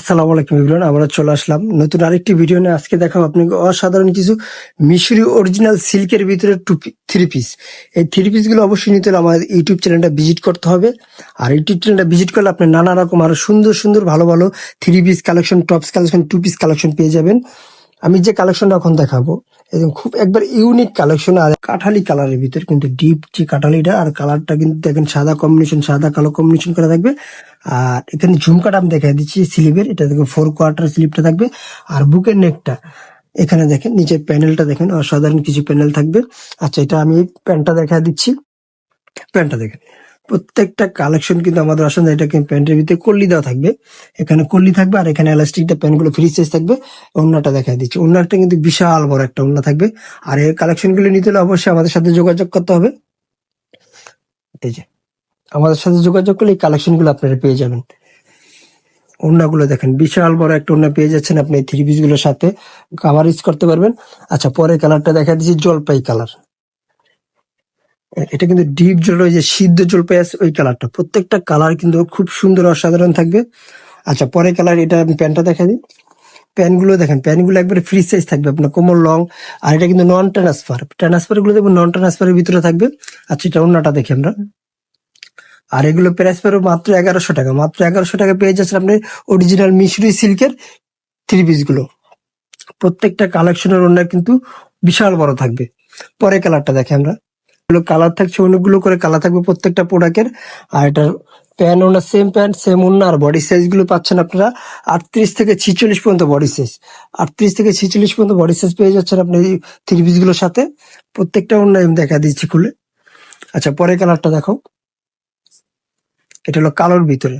আসসালামু আলাইকুম ইবরান আমরা চলে আসলাম নতুন আরেকটি ভিডিও নিয়ে। আজকে দেখাবো আপনাকে অসাধারণ কিছু মিশরি অরিজিনাল সিল্কের ভিতরে টু থ্রি পিস এই থ্রি পিসগুলো অবশ্যই নিতে হলে আমাদের ইউটিউব চ্যানেলটা ভিজিট করতে হবে। আর ইউটিউব চ্যানেলটা ভিজিট করলে আপনি নানা রকম আরও সুন্দর সুন্দর, ভালো ভালো three piece collection tops collection two piece collection পেয়ে যাবেন। আমি যে কালেকশনটা এখন দেখাবো একদম খুব একবার ইউনিক কালেকশন আর কাঠালি কালারের ভিতরে কিন্তু ডিপ যে কাঠালিটা আর কালারটা কিন্তু দেখেন সাদা কম্বিনেশন সাদা কালো কম্বিনেশন করা থাকবে। আর এখানে ঝুমকাটা আমি দেখা দিচ্ছি স্লিভের এটা দেখুন ফোর কোয়ার্টার স্লিভটা থাকবে। আর বুকের নেকটা এখানে দেখেন নিচের প্যানেলটা দেখেন অসাধারণ কিছু প্যানেল থাকবে। আচ্ছা এটা আমি প্যান্টটা দেখা দিচ্ছি। প্যান্টটা দেখেন। প্রত্যেকটা কালেকশন কিন্তু আমাদের আসলে এটা প্যান্টের ভিতরে কল্লি দেওয়া থাকবে। এখানে কল্লি থাকবে আর এখানে এলাস্টিকটা প্যান্টগুলো ফ্রি সাইজ থাকবে। অন্যটা দেখা দিচ্ছি। অন্যটা কিন্তু বিশাল বড় একটা অন্য থাকবে। আর এই কালেকশনগুলো নিতে হলে অবশ্যই আমাদের সাথে যোগাযোগ করতে হবে। এই যে, আমাদের সাথে যোগাযোগ করলে এই কালেকশনগুলো আপনারা পেয়ে যাবেন। ওড়নাগুলো দেখেন, বিশাল বড় একটা ওড়না পেয়ে যাচ্ছেন আপনি এই থ্রি পিসগুলোর সাথে। কাভারেজ করতে পারবেন। আচ্ছা পরের কালারটা দেখা দিচ্ছি জলপাই কালার এটা কিন্তু ডিপ জল, ওই যে সিদ্ধ জলপাই আছে ওই কালারটা। প্রত্যেকটা কালার কিন্তু খুব সুন্দর অসাধারণ থাকবে। আচ্ছা পরের কালার, এটা আমি প্যান্টটা দেখা দিই। প্যান্টগুলো দেখেন প্যান্টগুলো একবারে ফ্রি সাইজ থাকবে, আপনার কোমর লং আর এটা কিন্তু নন ট্রান্সফার ট্রান্সফারগুলো দেখবেন নন ট্রান্সফারের ভিতরে থাকবে। আচ্ছা এটা অন্যটা দেখি আমরা। আর এগুলো প্রাইস মাত্র এগারোশো টাকা। মাত্র এগারোশো টাকা পেয়ে যাচ্ছেন আপনি অরিজিনাল মিশরি সিল্কের থ্রি পিসগুলো। প্রত্যেকটা কালেকশনের ওনার কিন্তু বিশাল বড় থাকবে। পরে কালারটা দেখে আমরা। এগুলো কালার থাকছে, অনেকগুলো করে কালার থাকবে প্রত্যেকটা প্রোডাক্টের আর এটার প্যান্ট ওনার সেম প্যান্ট সেম ওনার আর বডি সাইজগুলো পাচ্ছেন আপনারা আটত্রিশ থেকে ছিচল্লিশ পর্যন্ত বডি সাইজ আটত্রিশ থেকে ছিচল্লিশ পর্যন্ত বডি সাইজ পেয়ে যাচ্ছেন আপনি এই থ্রি পিসগুলোর সাথে। প্রত্যেকটা অন্য আমি দেখা দিচ্ছি খুলে। আচ্ছা পরে কালারটা দেখো। এটা হলো কালোর ভিতরে।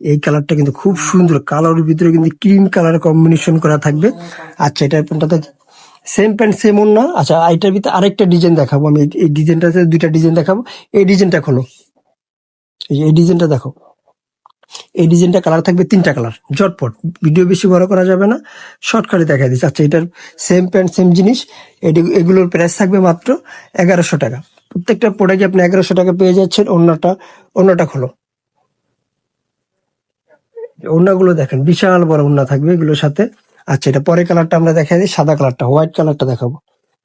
এই কালারটা কিন্তু খুব সুন্দর। কালোর ভিতরে কিন্তু ক্রিম কালার কম্বিনেশন করা থাকবে। আচ্ছা এটা প্যান্টটাতে সেম প্যান্ট সেম না আচ্ছা এটার ভিতরে আরেকটা ডিজাইন দেখাবো আমি। এই- ডিজাইনটাতে দুইটা ডিজাইন দেখাবো। এই ডিজাইনটা খোলো। এই ডিজাইনটা দেখো। এই ডিজাইনটা কালার থাকবে তিনটা কালার জটপট ভিডিও বেশি বড় করা যাবে না। শর্টকাটে দেখা দিচ্ছে। আচ্ছা এটার সেম প্যান্ট সেম জিনিস। এটি- এগুলোর প্রাইস থাকবে মাত্র এগারোশো টাকা। প্রত্যেকটা প্রোডাক্টে আপনি এগারোশো টাকা পেয়ে যাচ্ছেন। অন্যটা অন্যটা খোলো। ওড়নাগুলো দেখেন, বিশাল বড় ওড়না থাকবে এগুলোর সাথে। আচ্ছা এটা পরে কালারটা আমরা দেখাই দিই, সাদা কালারটা, হোয়াইট কালারটা দেখাবো।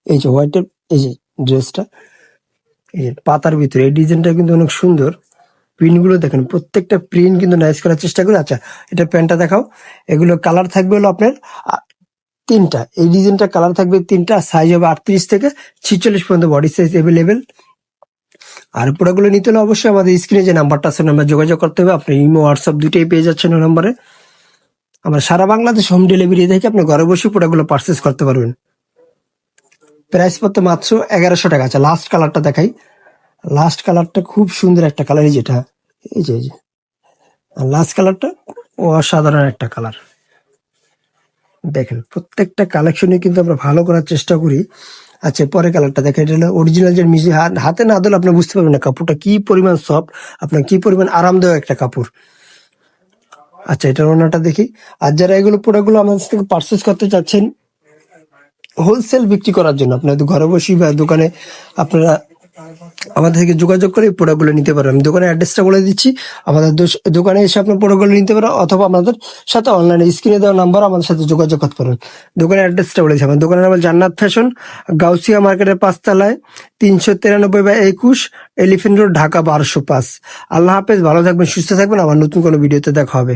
এই যে হোয়াইটের, এই যে ড্রেসটা, এই যে পাতার ভিতরে, এই ডিজাইনটা কিন্তু অনেক সুন্দর। প্রিন্টগুলো দেখেন, প্রত্যেকটা প্রিন্ট কিন্তু নাইস করার চেষ্টা করে। আচ্ছা এটা প্যান্টটা দেখাও। এগুলো কালার থাকবে হলো আপনার তিনটা। এই ডিজাইনটা কালার থাকবে তিনটা সাইজ হবে আটত্রিশ থেকে ছিচল্লিশ পর্যন্ত বডি সাইজ এভেলেবেল আর প্রোডাক্টগুলো নিতে হলে অবশ্যই আমাদের স্ক্রিনে যে নাম্বারটা আছে নাম্বার যোগাযোগ করতে হবে। আপনি ইমো হোয়াটসঅ্যাপ দুটোই পেয়ে যাচ্ছেন ওই নম্বরে আমরা সারা বাংলাদেশ হোম ডেলিভারি থেকে আপনি ঘরে বসে প্রোডাক্টগুলো পারচেস করতে পারবেন। প্রাইস পড়তে মাত্র এগারোশো টাকা। আছে লাস্ট কালারটা দেখাই। লাস্ট কালারটা খুব সুন্দর একটা কালার এই যেটা, এই যে এই যে। লাস্ট কালারটা অসাধারণ একটা কালার দেখেন, প্রত্যেকটা কালেকশনে কিন্তু আমরা ভালো করার চেষ্টা করি। আচ্ছা পরে কালারটা দেখেন, এটা হলো অরিজিনাল যে মিউজিক হাতে না দিলে আপনি বুঝতে পারবেন না কাপড়টা কি পরিমাণ সফট আপনার কি পরিমাণ আরামদায়ক একটা কাপড়। আচ্ছা এটা ওনাটা দেখি। আর যারা এগুলো প্রোডাক্টগুলো আমাদের থেকে পারচেস করতে চাচ্ছেন হোলসেল বিক্রি করার জন্য, আপনার ঘরে বসে বা দোকানে আপনারা আমাদের থেকে যোগাযোগ করে প্রোডাক্টগুলো নিতে পারেন। আমি দোকানের অ্যাড্রেসটা বলে দিচ্ছি। আমাদের দোকানে এসে আপনার প্রোডাক্টগুলো নিতে পারেন, অথবা আমাদের সাথে অনলাইনে স্ক্রিনে দেওয়া নাম্বার আমাদের সাথে যোগাযোগ করতে পারেন। দোকানের অ্যাড্রেসটা বলেছি আমার দোকানের নাম জান্নাত ফ্যাশন গাউসিয়া মার্কেটের পাঁচতলায়, তিনশো তিরানব্বই বা একুশ এলিফেন্ট রোড ঢাকা বারোশো পাঁচ। আল্লাহ হাফেজ, ভালো থাকবেন, সুস্থ থাকবেন। আবার নতুন কোনো ভিডিওতে দেখা হবে।